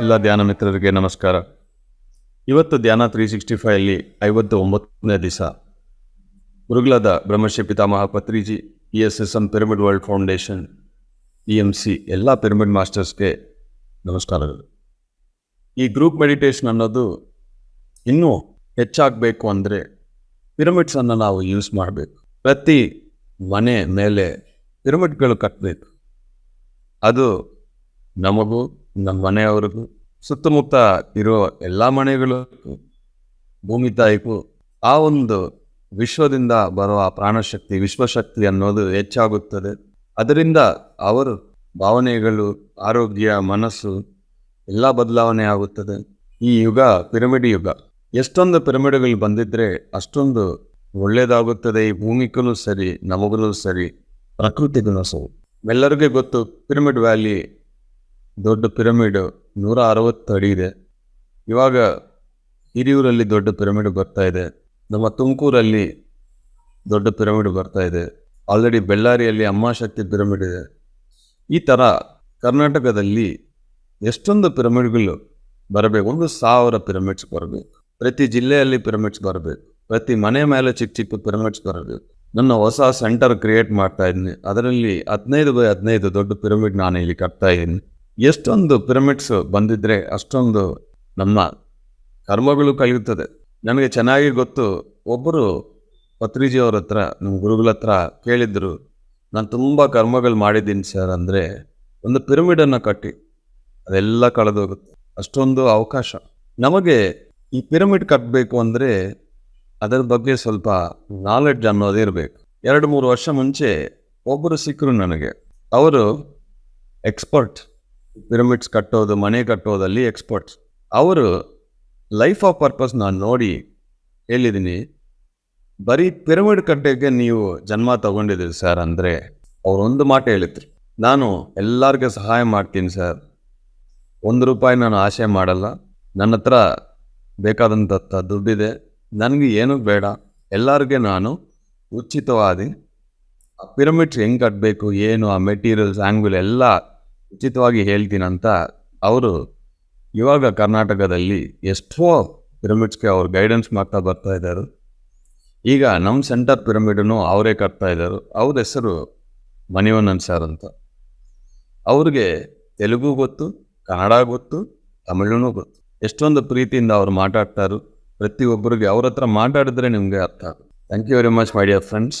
ಎಲ್ಲ ಧ್ಯಾನ ಮಿತ್ರರಿಗೆ ನಮಸ್ಕಾರ. ಇವತ್ತು ಧ್ಯಾನ ತ್ರೀ ಸಿಕ್ಸ್ಟಿ ಫೈವಲ್ಲಿ ಐವತ್ತು ಒಂಬತ್ತನೇ ದಿವಸ. ಗುರುಗಳಾದ Brahmashri Pitamaha Patriji E S S M pyramid world foundation E M C ಎಲ್ಲ ಪಿರಮಿಡ್ ಮಾಸ್ಟರ್ಸ್ಗೆ ನಮಸ್ಕಾರಗಳು. ಈ ಗ್ರೂಪ್ ಮೆಡಿಟೇಷನ್ ಅನ್ನೋದು ಇನ್ನೂ ಹೆಚ್ಚಾಗಬೇಕು ಅಂದರೆ ಪಿರಮಿಡ್ಸನ್ನು ನಾವು ಯೂಸ್ ಮಾಡಬೇಕು. ಪ್ರತಿ ಮನೆ ಮೇಲೆ ಪಿರಮಿಡ್ಗಳು ಕಟ್ಟಬೇಕು ಅದು ನಮಗೂ ನಮ್ಮ ಮನೆಯವ್ರಿಗೂ ಸುತ್ತಮುತ್ತ ಇರೋ ಎಲ್ಲ ಮನೆಗಳು, ಭೂಮಿ ತಾಯಿಗೂ ಆ ಒಂದು ವಿಶ್ವದಿಂದ ಬರುವ ಪ್ರಾಣಶಕ್ತಿ, ವಿಶ್ವಶಕ್ತಿ ಅನ್ನೋದು ಹೆಚ್ಚಾಗುತ್ತದೆ. ಅದರಿಂದ ಅವರು ಭಾವನೆಗಳು, ಆರೋಗ್ಯ, ಮನಸ್ಸು ಎಲ್ಲ ಬದಲಾವಣೆ ಆಗುತ್ತದೆ. ಈ ಯುಗ, ಪಿರಮಿಡ್ ಯುಗ. ಎಷ್ಟೊಂದು ಪಿರಮಿಡ್ಗಳು ಬಂದಿದ್ರೆ ಅಷ್ಟೊಂದು ಒಳ್ಳೆಯದಾಗುತ್ತದೆ ಈ ಭೂಮಿಗೂ ಸರಿ, ನಮಗೂ ಸರಿ, ಪ್ರಕೃತಿಗೂ ಸರಿ. ಎಲ್ಲರಿಗೂ ಗೊತ್ತು, ಪಿರಮಿಡ್ ವ್ಯಾಲಿ ದೊಡ್ಡ ಪಿರಮಿಡ್ ನೂರ ಅರವತ್ತು ಅಡಿ ಇದೆ. ಇವಾಗ ಹಿರಿಯೂರಲ್ಲಿ ದೊಡ್ಡ ಪಿರಮಿಡ್ ಬರ್ತಾ ಇದೆ. ನಮ್ಮ ತುಮಕೂರಲ್ಲಿ ದೊಡ್ಡ ಪಿರಮಿಡ್ ಬರ್ತಾ ಇದೆ. ಆಲ್ರೆಡಿ ಬೆಳ್ಳಾರಿಯಲ್ಲಿ ಅಮ್ಮಾಶಕ್ತಿ ಪಿರಮಿಡ್ ಇದೆ. ಈ ಥರ ಕರ್ನಾಟಕದಲ್ಲಿ ಎಷ್ಟೊಂದು ಪಿರಮಿಡ್ಗಳು ಬರಬೇಕು. ಒಂದು ಸಾವಿರ ಪಿರಮಿಡ್ಸ್ ಬರಬೇಕು. ಪ್ರತಿ ಜಿಲ್ಲೆಯಲ್ಲಿ ಪಿರಮಿಡ್ಸ್ ಬರಬೇಕು. ಪ್ರತಿ ಮನೆ ಮೇಲೆ ಚಿಕ್ಕ ಚಿಕ್ಕ ಪಿರಮಿಡ್ಸ್ ಬರಬೇಕು. ನನ್ನ ಹೊಸ ಸೆಂಟರ್ ಕ್ರಿಯೇಟ್ ಮಾಡ್ತಾ ಇದ್ದೀನಿ. ಅದರಲ್ಲಿ ಹದಿನೈದು ಬೈ ಹದಿನೈದು ದೊಡ್ಡ ಪಿರಮಿಡ್ ನಾನು ಇಲ್ಲಿ ಕಟ್ತಾ ಇದ್ದೀನಿ. ಎಷ್ಟೊಂದು ಪಿರಮಿಡ್ಸ್ ಬಂದಿದ್ರೆ ಅಷ್ಟೊಂದು ನಮ್ಮ ಕರ್ಮಗಳು ಕಲಿಯುತ್ತದೆ ನನಗೆ ಚೆನ್ನಾಗಿ ಗೊತ್ತು, ಒಬ್ಬರು ಪತ್ರಿಜಿಯವ್ರ ಹತ್ರ, ನಮ್ಮ ಗುರುಗಳ ಹತ್ರ ಕೇಳಿದ್ರು, ನಾನು ತುಂಬ ಕರ್ಮಗಳು ಮಾಡಿದ್ದೀನಿ ಸರ್ ಅಂದರೆ ಒಂದು ಪಿರಮಿಡನ್ನು ಕಟ್ಟಿ, ಅದೆಲ್ಲ ಕಳೆದೋಗುತ್ತೆ. ಅಷ್ಟೊಂದು ಅವಕಾಶ. ನಮಗೆ ಈ ಪಿರಮಿಡ್ ಕಟ್ಟಬೇಕು ಅಂದರೆ ಅದರ ಬಗ್ಗೆ ಸ್ವಲ್ಪ ನಾಲೆಡ್ಜ್ ಅನ್ನೋದೇ ಇರಬೇಕು. ಎರಡು ಮೂರು ವರ್ಷ ಮುಂಚೆ ಒಬ್ಬರು ಸಿಕ್ಕರು ನನಗೆ. ಅವರು ಎಕ್ಸ್ಪರ್ಟ್ ಪಿರಮಿಡ್ಸ್ ಕಟ್ಟೋದು, ಮನೆ ಕಟ್ಟೋದಲ್ಲಿ ಎಕ್ಸ್ಪರ್ಟ್ಸ್ ಅವರು ಲೈಫ್ ಆಫ್ ಪರ್ಪಸ್ ನಾನು ನೋಡಿ ಹೇಳಿದ್ದೀನಿ ಬರೀ ಪಿರಮಿಡ್ ಕಟ್ಟೋಕ್ಕೆ ನೀವು ಜನ್ಮ ತಗೊಂಡಿದ್ದೀರಿ ಸರ್ ಅಂದರೆ ಅವರೊಂದು ಮಾತು ಹೇಳಿದ್ರು. ನಾನು ಎಲ್ಲರಿಗೆ ಸಹಾಯ ಮಾಡ್ತೀನಿ ಸರ್ ಒಂದು ರೂಪಾಯಿ ನಾನು ಆಸೆ ಮಾಡಲ್ಲ. ನನ್ನ ಹತ್ರ ಬೇಕಾದಂಥ ದುಡ್ಡಿದೆ. ನನಗೆ ಏನೂ ಬೇಡ. ಎಲ್ಲರಿಗೆ ನಾನು ಉಚಿತವಾದಿ ಆ ಪಿರಮಿಡ್ಸ್ ಹೆಂಗೆ ಕಟ್ಟಬೇಕು ಏನು, ಆ ಮೆಟೀರಿಯಲ್ಸ್ ಆ್ಯಂಗಲ್ ಎಲ್ಲ ಉಚಿತವಾಗಿ ಹೇಳ್ತೀನಂತ ಅವರು ಇವಾಗ ಕರ್ನಾಟಕದಲ್ಲಿ ಎಷ್ಟೋ ಪಿರಮಿಡ್ಸ್ಗೆ ಅವ್ರು ಗೈಡೆನ್ಸ್ ಮಾಡ್ತಾ ಬರ್ತಾ ಇದ್ದಾರೆ ಈಗ ನಮ್ಮ ಸೆಂಟರ್ ಪಿರಮಿಡನ್ನು ಅವರೇ ಕಟ್ತಾ ಇದ್ದಾರೆ ಅವ್ರ ಹೆಸರು ಮಣಿವಣ್ಣನ್ ಸರ್ ಅಂತ. ಅವ್ರಿಗೆ ತೆಲುಗು ಗೊತ್ತು, ಕನ್ನಡ ಗೊತ್ತು, ತಮಿಳುನೂ ಗೊತ್ತು. ಎಷ್ಟೊಂದು ಪ್ರೀತಿಯಿಂದ ಅವ್ರು ಮಾತಾಡ್ತಾರೆ. ಪ್ರತಿಯೊಬ್ಬರಿಗೆ ಅವ್ರ ಹತ್ರ ಮಾತಾಡಿದ್ರೆ ನಿಮಗೆ ಅರ್ಥ thank you very much my dear friends